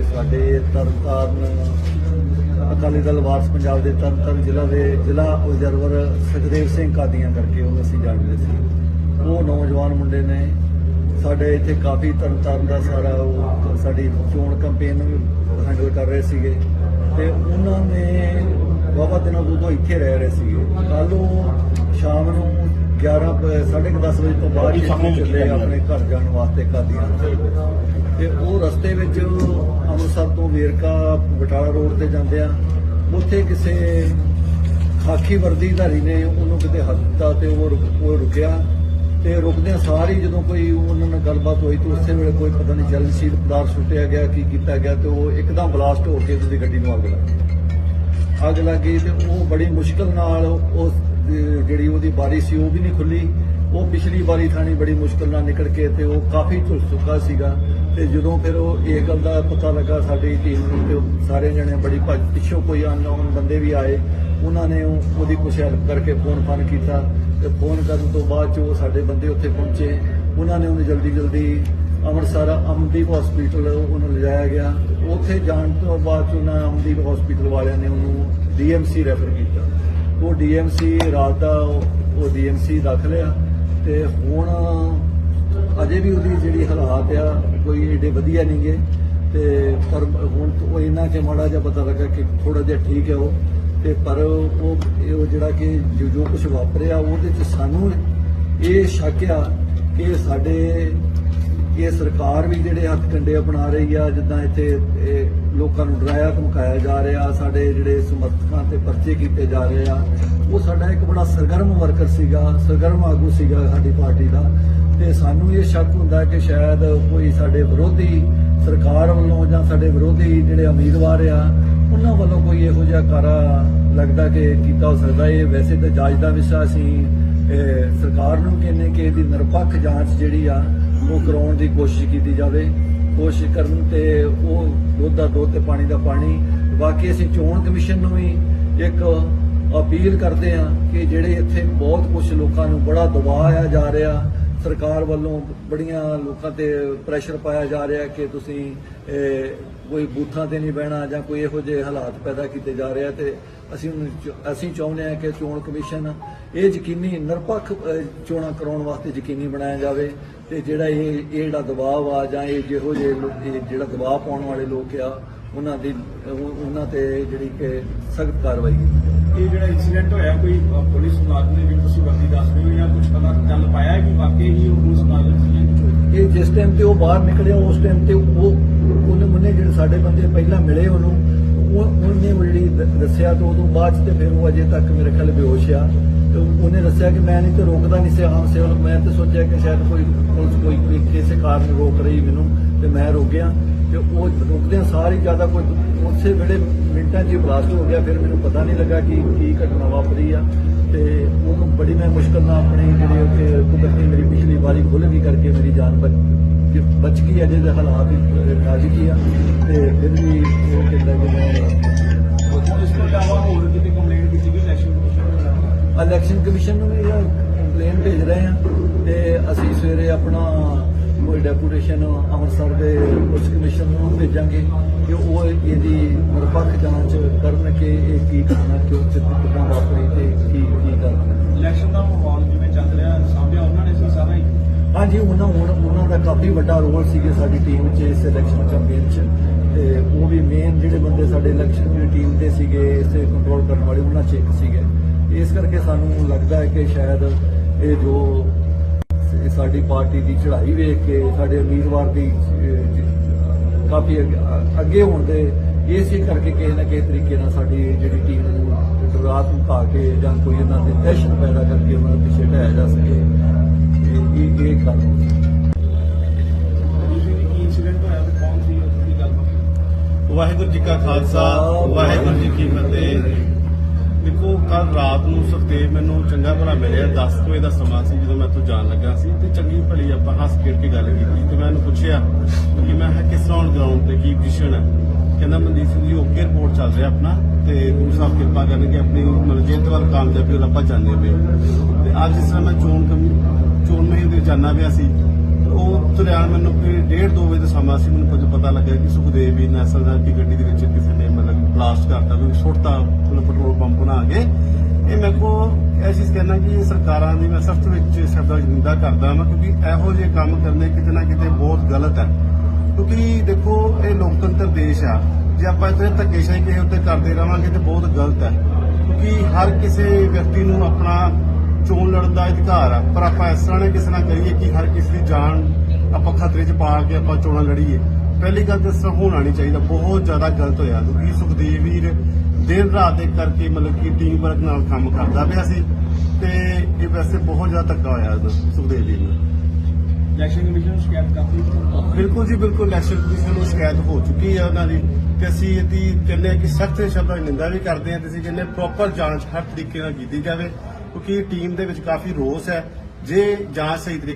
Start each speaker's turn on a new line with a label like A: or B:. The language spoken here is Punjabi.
A: ਕਿ ਸਾਡੇ ਤਰਨਤਾਰਨ ਅਕਾਲੀ ਦਲ ਵਾਰਸ ਪੰਜਾਬ ਦੇ ਤਰਨਤਾਰਨ ਜ਼ਿਲ੍ਹਾ ਦੇ ਜ਼ਿਲ੍ਹਾ ਓਬਜ਼ਰਵਰ ਸੁਖਦੇਵ ਸਿੰਘ ਕਾਦੀਆਂ ਕਰਕੇ ਉਹ ਅਸੀਂ ਜਾਣਦੇ ਸੀ। ਉਹ ਨੌਜਵਾਨ ਮੁੰਡੇ ਨੇ ਸਾਡੇ ਇੱਥੇ ਕਾਫੀ ਤਰਨਤਾਰਨ ਦਾ ਸਾਰਾ ਉਹ ਸਾਡੀ ਚੋਣ ਕੈਂਪੇਨ ਹੈਂਡਲ ਕਰ ਰਹੇ ਸੀਗੇ ਤੇ ਉਹਨਾਂ ਨੇ ਬਾਬਾ ਦਿਨਾਂ ਤੋਂ ਇੱਥੇ ਰਹਿ ਰਹੇ ਸੀਗੇ। ਕੱਲ ਉਹ ਸ਼ਾਮ ਨੂੰ 11 ਪ- ਸਾਢੇ ਕੁ 10 ਵਜੇ ਤੋਂ ਬਾਅਦ ਇੱਥੇ ਚੱਲੇ ਆਪਣੇ ਘਰ ਜਾਣ ਵਾਸਤੇ ਕਾਦੀਆਂ ਤੇ ਉਹ ਰਸਤੇ ਵਿੱਚ ਅੰਮ੍ਰਿਤਸਰ ਤੋਂ ਵੇਰਕਾ ਬਟਾਲਾ ਰੋਡ ਤੇ ਜਾਂਦੇ ਆ। ਉੱਥੇ ਕਿਸੇ ਖਾਕੀ ਵਰਦੀਧਾਰੀ ਨੇ ਉਹਨੂੰ ਕਿਤੇ ਹੱਥ ਦਿੱਤਾ ਤੇ ਉਹ ਰੁਕ- ਉਹ ਰੁਕਿਆ। ਤੇ ਰੁਕਦਿਆਂ ਸਾਰੀ ਜਦੋਂ ਕੋਈ ਉਹਨਾਂ ਨਾਲ ਗੱਲਬਾਤ ਹੋਈ ਤੇ ਉਸੇ ਵੇਲੇ ਕੋਈ ਪਤਾ ਨਹੀਂ ਜਲਨਸ਼ੀਲ ਪਦਾਰਥ ਸੁੱਟਿਆ ਗਿਆ ਕੀ ਕੀਤਾ ਗਿਆ ਤੇ ਉਹ ਇੱਕਦਮ ਬਲਾਸਟ ਹੋ ਕੇ ਉਹਦੀ ਗੱਡੀ ਨੂੰ ਅੱਗ ਲੱਗ ਗਈ। ਅੱਗ ਲੱਗੀ ਤੇ ਉਹ ਬੜੀ ਮੁਸ਼ਕਲ ਨਾਲ ਉਸ ਜਿਹੜੀ ਉਹਦੀ ਬਾਰੀ ਸੀ, ਉਹ ਵੀ ਨਹੀਂ ਖੁੱਲੀ। ਉਹ ਪਿਛਲੀ ਵਾਰੀ ਥਾਣੀ ਬੜੀ ਮੁਸ਼ਕਲ ਨਾਲ ਨਿਕਲ ਕੇ ਤੇ ਉਹ ਕਾਫੀ ਝੁਲ ਚੁੱਕਾ ਸੀਗਾ। ਤੇ ਜਦੋਂ ਫਿਰ ਉਹ ਇਹ ਗੱਲ ਦਾ ਪਤਾ ਲੱਗਾ ਸਾਡੀ ਟੀਮ ਨੂੰ ਤੇ ਉਹ ਸਾਰੇ ਜਣੇ ਬੜੀ ਭੱਜ, ਪਿੱਛੋਂ ਕੋਈ ਅਨਨੋਨ ਬੰਦੇ ਵੀ ਆਏ। ਉਹਨਾਂ ਨੇ ਉਹ- ਉਹਦੀ ਕੁਛ ਹੈਲਪ ਕਰਕੇ ਫੋਨ ਫਾਨ ਕੀਤਾ ਤੇ ਫੋਨ ਕਰਨ ਤੋਂ ਬਾਅਦ ਚ ਉਹ ਸਾਡੇ ਬੰਦੇ ਉੱਥੇ ਪਹੁੰਚੇ। ਉਹਨਾਂ ਨੇ ਉਹਨੂੰ ਜਲਦੀ ਜਲਦੀ ਅੰਮ੍ਰਿਤਸਰ ਅਮਨਦੀਪ ਹਸਪੀਟਲ ਉਹਨੂੰ ਲਿਜਾਇਆ ਗਿਆ। ਉੱਥੇ ਜਾਣ ਤੋਂ ਬਾਅਦ ਚ ਉਹਨਾਂ ਅਮਦੀਪ ਹਸਪੀਟਲ ਵਾਲਿਆਂ ਨੇ ਉਹਨੂੰ ਡੀਐਮਸੀ ਰੈਫਰ ਕੀਤਾ। ਉਹ ਡੀਐਮਸੀ ਰਾਤ ਦਾ ਉਹ ਡੀਐਮਸੀ ਦਾਖਲ ਆ ਤੇ ਹੁਣ ਅਜੇ ਵੀ ਉਹਦੀ ਜਿਹੜੀ ਹਾਲਾਤ ਆ ਕੋਈ ਏਡੇ ਵਧੀਆ ਨਹੀਂ ਨਹੀਂਗੇ ਤੇ ਪਰ ਹੁਣ ਉਹ ਇੰਨਾ ਕਿ ਮਾੜਾ ਜਿਹਾ ਪਤਾ ਲੱਗਾ ਕਿ ਥੋੜਾ ਜਿਹਾ ਠੀਕ ਹੈ ਉਹ। ਤੇ ਪਰ ਉਹ ਉਹ ਜਿਹੜਾ ਕਿ ਜੋ ਜੋ ਕੁਝ ਵਾਪਰਿਆ ਉਹਦੇ ਚ ਸਾਨੂੰ ਇਹ ਸ਼ੱਕ ਆ ਕਿ ਸਾਡੇ ਇਹ ਸਰਕਾਰ ਵੀ ਜਿਹੜੇ ਹੱਥ ਕੰਡੇ ਅਪਣਾ ਰਹੀ ਆ, ਜਿੱਦਾਂ ਇੱਥੇ ਇਹ ਲੋਕਾਂ ਨੂੰ ਡਰਾਇਆ, ਧਮਕਾਇਆ ਜਾ ਰਿਹਾ, ਸਾਡੇ ਜਿਹੜੇ ਸਮਰਥਕਾਂ ਤੇ ਪਰਚੇ ਕੀਤੇ ਜਾ ਰਹੇ ਆ, ਉਹ ਸਾਡਾ ਇੱਕ ਬੜਾ ਸਰਗਰਮ ਵਰਕਰ ਸੀਗਾ, ਸਰਗਰਮ ਆਗੂ ਸੀਗਾ ਸਾਡੀ ਪਾਰਟੀ ਦਾ। ਤੇ ਸਾਨੂੰ ਇਹ ਸ਼ੱਕ ਹੁੰਦਾ ਕਿ ਸ਼ਾਇਦ ਕੋਈ ਸਾਡੇ ਵਿਰੋਧੀ ਸਰਕਾਰ ਵੱਲੋਂ ਜਾਂ ਸਾਡੇ ਵਿਰੋਧੀ ਜਿਹੜੇ ਉਮੀਦਵਾਰ ਆ, ਉਹਨਾਂ ਵੱਲੋਂ ਕੋਈ ਇਹੋ ਜਿਹਾ ਕਾਰਾ ਲੱਗਦਾ ਕਿ ਕੀਤਾ ਹੋ ਸਕਦਾ। ਇਹ ਵੈਸੇ ਤਾਂ ਜਾਂਚ ਦਾ ਵਿਸ਼ਾ ਸੀ ਸਰਕਾਰ ਨੂੰ ਕਹਿੰਦੇ ਕਿ ਇਹਦੀ ਨਿਰਪੱਖ ਜਾਂਚ ਜਿਹੜੀ ਆ, ਉਹ ਕਰਾਉਣ ਦੀ ਕੋਸ਼ਿਸ਼ ਕੀਤੀ ਜਾਵੇ। ਕੋਸ਼ਿਸ਼ ਕਰਨ ਤੇ ਉਹ ਦੁੱਧ ਦਾ ਦੁੱਧ ਤੇ ਪਾਣੀ ਦਾ ਪਾਣੀ। ਬਾਕੀ ਅਸੀਂ ਚੋਣ ਕਮਿਸ਼ਨ ਨੂੰ ਵੀ ਇੱਕ ਅਪੀਲ ਕਰਦੇ ਆ ਕਿ ਜਿਹੜੇ ਇੱਥੇ ਬਹੁਤ ਕੁਝ ਲੋਕਾਂ ਨੂੰ ਬੜਾ ਦਬਾਅ ਆਇਆ ਜਾ ਰਿਹਾ, ਸਰਕਾਰ ਵੱਲੋਂ ਬੜੀਆਂ ਲੋਕਾਂ ਤੇ ਪ੍ਰੈਸ਼ਰ ਪਾਇਆ ਜਾ ਰਿਹਾ ਕਿ ਤੁਸੀਂ ਕੋਈ ਬੂਥਾਂ ਤੇ ਨਹੀਂ ਬਹਿਣਾ ਜਾਂ ਕੋਈ ਇਹੋ ਜਿਹੇ ਹਾਲਾਤ ਪੈਦਾ ਕੀਤੇ ਜਾ ਰਹੇ ਆ ਤੇ ਅਸੀਂ ਉਹਨੂੰ ਅਸੀਂ ਚਾਹੁੰਦੇ ਆ ਕਿ ਚੋਣ ਕਮਿਸ਼ਨ ਇਹ ਯਕੀਨੀ ਨਿਰਪੱਖ ਅ, ਚੋਣਾਂ ਕਰਾਉਣ ਵਾਸਤੇ ਯਕੀਨੀ ਬਣਾਇਆ ਜਾਵੇ ਤੇ ਜਿਹੜਾ ਇਹ ਇਹ ਜਿਹੜਾ ਦਬਾਅ ਆ ਜਾਂ ਇਹ ਜਿਹੋ ਜਿਹੇ ਇਹ ਜਿਹੜਾ ਦਬਾਅ ਪਾਉਣ ਵਾਲੇ ਲੋਕ ਆ ਉਹਨਾਂ ਦੀ ਉਹ- ਉਹਨਾਂ ਤੇ ਜਿਹੜੀ ਕਿ ਸਖਤ ਕਾਰਵਾਈ ਕੀਤੀ ਜਾਵੇ।
B: ਇਹ ਜਿਹੜਾ ਇਨਸੀਡੈਂਟ ਹੋਇਆ ਕੋਈ ਅ, ਪੁਲਿਸ ਮੁਲਾਜ਼ਮ ਨੇ ਵੀ ਤੁਸੀਂ ਵਰਦੀ ਦੱਸ ਰਹੇ ਹੋ ਜਾਂ ਕੁਝ ਪਤਾ ਚੱਲ ਪਾਇਆ ਹੈ ਕਿ ਵਾਕਈ ਹੀ ਉਹ ਪੁਲਿਸ ਮੁਲਾਜ਼ਮ ਸੀ?
A: ਇਹ ਜਿਸ ਟਾਈਮ ਤੇ ਉਹ ਬਾਹਰ ਨਿਕਲਿਆ ਉਸ ਟਾਈਮ ਤੇ ਉਹ ਉਹਨੇ ਮੁੰਨੇ ਜਿਹੜੇ ਸਾਡੇ ਬੰਦੇ ਪਹਿਲਾਂ ਮਿਲੇ ਉਹਨੂੰ ਉਹ ਉਹਨੇ ਉਹ ਜਿਹੜੀ ਦ- ਦੱਸਿਆ ਤੇ ਉਦੋਂ ਬਾਅਦ 'ਚ ਤੇ ਫਿਰ ਉਹ ਅਜੇ ਤੱਕ ਮੇਰੇ ਖਿਆਲ ਬੇਹੋਸ਼ ਆ। ਤੇ ਉਹਨੇ ਦੱਸਿਆ ਕਿ ਮੈਂ ਨਹੀਂ ਤੇ ਰੋਕਦਾ ਨਹੀਂ ਸੀ ਆਮ ਸੇਵਕ, ਮੈਂ ਤੇ ਸੋਚਿਆ ਕਿ ਸ਼ਾਇਦ ਕੋਈ ਪੁਲਿਸ ਕੋਈ ਕੋਈ ਕਿਸੇ ਕਾਰਨ ਰੋਕ ਰਹੀ ਮੈਨੂੰ ਤੇ ਮੈਂ ਰੁਕ ਗਿਆ ਤੇ ਉਹ ਰੁਕਦਿਆਂ ਸਾਰੀ ਜ਼ਿਆਦਾ ਕੋਈ ਉਸੇ ਵੇਲੇ ਮਿੰਟਾਂ 'ਚ ਹੀ ਬਲਾਸਟ ਹੋ ਗਿਆ, ਫਿਰ ਮੈਨੂੰ ਪਤਾ ਨਹੀਂ ਲੱਗਾ ਕਿ ਕੀ ਘਟਨਾ ਵਾਪਰੀ ਆ। ਤੇ ਉਹਨੂੰ ਬੜੀ ਮੈਂ ਮੁਸ਼ਕਲ ਨਾਲ ਆਪਣੀ ਜਿਹੜੀ ਉੱਥੇ ਕੁਦਰਤੀ ਮੇਰੀ ਪਿਛਲੀ ਵਾਰੀ ਖੁੱਲ ਗਈ ਕਰਕੇ ਮੇਰੀ ਜਾਨ ਬਚ ਬਚ ਗਈ, ਅਜੇ ਦੇ ਹਾਲਾਤ ਨਾਜ਼ੁਕ ਹੀ ਆ। ਤੇ ਫਿਰ ਵੀ
B: ਇਲੈਕਸ਼ਨ ਕਮਿਸ਼ਨ
A: ਨੂੰ ਵੀ ਕੰਪਲੇਨ ਭੇਜ ਰਹੇ ਆ ਤੇ ਅਸੀਂ ਸਵੇਰੇ ਆਪਣਾ ਕੋਈ ਡੈਪੂਟੇਸ਼ਨ ਅੰਮ੍ਰਿਤਸਰ ਦੇ ਪੁਲਿਸ ਕਮਿਸ਼ਨ ਨੂੰ ਭੇਜਾਂਗੇ ਕਿ ਉਹ ਇਹਦੀ ਨਿਰਪੱਖ ਜਾਂਚ ਕਰਨ ਕਿ ਇਹ ਕੀ ਘਟਨਾ ਕਿਉਂ ਕਿਦਾਂ ਵਾਪਰੀ ਤੇ ਕੀ ਕੀ ਕਰਨਾ
B: ਇਲੈਕਸ਼ਨ ਦਾ ਮਾਹੌਲ ਜਿਵੇਂ ਚੱਲ ਰਿਹਾ? ਸਾਹਮਣੇ ਉਹਨਾਂ ਨੇ ਸੀ ਸਾਰਾ ਹੀ?
A: ਹਾਂਜੀ ਉਹਨਾਂ ਉਹਨਾਂ ਉਹਨਾਂ ਦਾ ਕਾਫੀ ਵੱਡਾ ਰੋਲ ਸੀਗਾ ਸਾਡੀ ਟੀਮ 'ਚ ਇਸ ਇਲੈਕਸ਼ਨ ਕੈਂਪੇਨ 'ਚ। ਤੇ ਉਹ ਵੀ ਮੇਨ ਜਿਹੜੇ ਬੰਦੇ ਸਾਡੇ ਇਲੈਕਸ਼ਨ ਦੀ ਟੀਮ ਦੇ ਸੀਗੇ ਇਸੇ ਕੰਟਰੋਲ ਕਰਨ ਵਾਲੇ ਉਹਨਾਂ 'ਚ ਇੱਕ ਸੀਗੇ। ਇਸ ਕਰਕੇ ਸਾਨੂੰ ਲੱਗਦਾ ਹੈ ਕਿ ਸ਼ਾਇਦ ਇਹ ਜੋ ਸਾਡੀ ਪਾਰਟੀ ਦੀ ਚੜ੍ਹਾਈ ਵੇਖ ਕੇ ਸਾਡੇ ਉਮੀਦਵਾਰ ਦੀ ਕਾਫੀ ਅੱਗੇ- ਹੋਣ ਦੇ ਇਸੇ ਕਰਕੇ ਕਿਸੇ ਨਾ ਕਿਸੇ ਤਰੀਕੇ ਨਾਲ ਸਾਡੀ ਜਿਹੜੀ ਟੀਮ ਨੂੰ ਰਾਤ ਨੂੰ ਧਮਕਾ ਕੇ ਜਾਂ ਕੋਈ ਇਹਨਾਂ ਦੇ ਦਹਿਸ਼ਤ ਪੈਦਾ ਕਰਕੇ ਉਹਨਾਂ ਦੇ ਪਿੱਛੇ ਢਾਇਆ ਜਾ ਸਕੇ। ਇਹ ਇਹ ਇਹ ਗੱਲ ਹੋ। ਸਕਦੀ
B: ਦੂਸਰੀ ਕੀ ਇਨਸੀਡੈਂਟ ਹੋਇਆ ਤੇ ਕੌਣ ਸੀ ਉਸ ਦੀ ਗੱਲ
C: ਵਾਹਿਗੁਰੂ ਜੀ ਕਾ ਖਾਲਸਾ ਵਾਹਿਗੁਰੂ ਜੀ ਕੀ ਫਤਿਹ। ਦੇਖੋ ਕੱਲ ਰਾਤ ਨੂੰ ਸੁਖਦੇਵ ਮੈਨੂੰ ਚੰਗਾ ਭਲਾ ਮਿਲਿਆ। 10 ਵਜੇ ਦਾ ਸਮਾਂ ਸੀ ਜਦੋਂ ਮੈਂ ਇੱਥੋਂ ਜਾਣ ਲੱਗਾ ਸੀ ਤੇ ਚੰਗੀ ਭਲੀ ਆਪਾਂ ਹੱਸ ਖੇਡ ਕੇ ਗੱਲ ਕੀਤੀ ਤੇ ਮੈਂ ਉਹਨੂੰ ਪੁੱਛਿਆ ਕਿ ਮੈਂ ਕਿਹਾ, ਕਿਸ ਤਰ੍ਹਾਂ ਗਰਾਊਂਡ ਤੇ ਕੀ ਪੋਜੀਸ਼ਨ ਹੈ ਕਹਿੰਦਾ, ਮਨਦੀਪ ਸਿੰਘ ਜੀ ਓਕੇ ਰਿਪੋਰਟ ਚੱਲ ਰਿਹਾ ਆਪਣਾ ਤੇ ਗੁਰੂ ਸਾਹਿਬ ਕਿਰਪਾ ਕਰਨਗੇ ਆਪਣੀ, ਮਤਲਬ ਜਿੱਤ ਵੱਲ ਕਾਮਯਾਬੀ ਵੱਲ ਆਪਾਂ ਜਾਂਦੇ ਪਏ ਤੇ ਅੱਜ ਜਿਸ ਤਰ੍ਹਾਂ ਮੈਂ ਚੋਣ ਕਮੀ, ਚੋਣ ਮਹੀਨੇ ਦੇ ਜਾਣਾ ਪਿਆ ਸੀ ਉਹ ਤੁਰਿਆ ਮੈਨੂੰ ਕੋਈ ਡੇਢ ਦੋ ਵਜੇ ਦਾ ਸਮਾਂ ਸੀ, ਮੈਨੂੰ ਕੁਝ ਪਤਾ ਲੱਗਿਆ ਕਿ ਸੁਖਦੇਵ ਵੀ ਨੈਸਲ ਦਾ ਦੀ ਗੱਡੀ ਦੇ ਵਿੱਚ ਕਿਸੇ ਨੇ ਬਲਾਸਟ ਕਰਤਾ ਵੀ ਸੁੱਟਤਾ, ਮਤਲਬ ਪੈਟਰੋਲ ਪੰਪ ਬਣਾ ਕੇ। ਇਹ ਮੇਰੇ ਕੋ ਇਹ ਚੀਜ਼ ਕਹਿਣਾ ਕਿ ਸਰਕਾਰਾਂ ਦੀ ਮੈਂ ਸਖਤ ਵਿੱਚ ਸ਼ਬਦਾਂ ਵਿੱਚ ਨਿੰਦਾ ਕਰਦਾ ਹਾਂ ਕਿਉਂਕਿ ਇਹੋ ਜਿਹੇ ਕੰਮ ਕਰਨੇ ਕਿਤੇ ਨਾ ਕਿਤੇ ਬਹੁਤ ਗਲਤ ਹੈ ਕਿਉਂਕਿ ਦੇਖੋ, ਇਹ ਲੋਕਤੰਤਰ ਦੇਸ਼ ਆ। ਜੇ ਆਪਾਂ ਇੱਥੇ ਧੱਕੇਸ਼ਾਹੀ ਕਿਸੇ ਉੱਤੇ ਕਰਦੇ ਰਵਾਂਗੇ ਤੇ ਬਹੁਤ ਗਲਤ ਹੈ ਕਿਉਂਕਿ ਹਰ ਕਿਸੇ ਵਿਅਕਤੀ ਨੂੰ ਆਪਣਾ ਚੋਣ ਲੜਨ ਦਾ ਅਧਿਕਾਰ ਆ। ਪਰ ਆਪਾਂ ਇਸ ਤਰ੍ਹਾਂ ਨਾ ਕਿਸੇ ਨਾਲ ਕਰੀਏ ਕਿ ਹਰ ਕਿਸੇ ਦੀ ਜਾਨ ਆਪਾਂ ਖਤਰੇ 'ਚ ਪਾ ਕੇ ਆਪਾਂ ਚੋਣਾਂ ਲੜੀਏ। ਪਹਿਲੀ ਗੱਲ ਤਾਂ ਤਰ੍ਹਾਂ ਹੋਣਾ ਨਹੀਂ ਚਾਹੀਦਾ ਬਹੁਤ ਜ਼ਿਆਦਾ ਗਲਤ ਹੋਇਆ। ਕਿਉਂਕਿ ਸੁਖਦੇਵ ਵੀਰ ਦਿਨ ਰਾਤ ਇੱਕ ਕਰਕੇ ਮਤਲਬ ਕਿ ਟੀਮ ਵਰਕ ਨਾਲ ਕੰਮ ਕਰਦਾ ਪਿਆ ਸੀ ਤੇ ਇਹ ਵੈਸੇ ਬਹੁਤ ਜ਼ਿਆਦਾ ਧੱਕਾ ਹੋਇਆ ਸੁਖਦੇਵ ਵੀਰ ਨੂੰ।
B: ਇਲੈਕਸ਼ਨ ਕਮਿਸ਼ਨ ਨੂੰ ਸ਼ਿਕਾਇਤ ਕਰਤੀ
C: ਬਿਲਕੁਲ ਜੀ ਬਿਲਕੁਲ ਇਲੈਕਸ਼ਨ ਕਮਿਸ਼ਨ ਨੂੰ ਸ਼ਿਕਾਇਤ ਹੋ ਚੁੱਕੀ ਹੈ ਉਹਨਾਂ ਦੀ ਤੇ ਅਸੀਂ ਇਹਦੀ ਕਹਿੰਦੇ ਕਿ ਸਖਤ ਸ਼ਬਦਾਂ ਵਿੱਚ ਨਿੰਦਾ ਵੀ ਕਰਦੇ ਹਾਂ ਤੇ ਅਸੀਂ ਕਹਿੰਦੇ ਪ੍ਰੋਪਰ ਜਾਂਚ ਹਰ ਤਰੀਕੇ ਨਾਲ ਕੀਤੀ ਜਾਵੇ ਕਿਉਂਕਿ ਟੀਮ ਦੇ ਵਿੱਚ ਕਾਫੀ ਰੋਸ ਹੈ। ਜੇ ਜਾਂਚ ਸਹੀ ਤਰੀਕੇ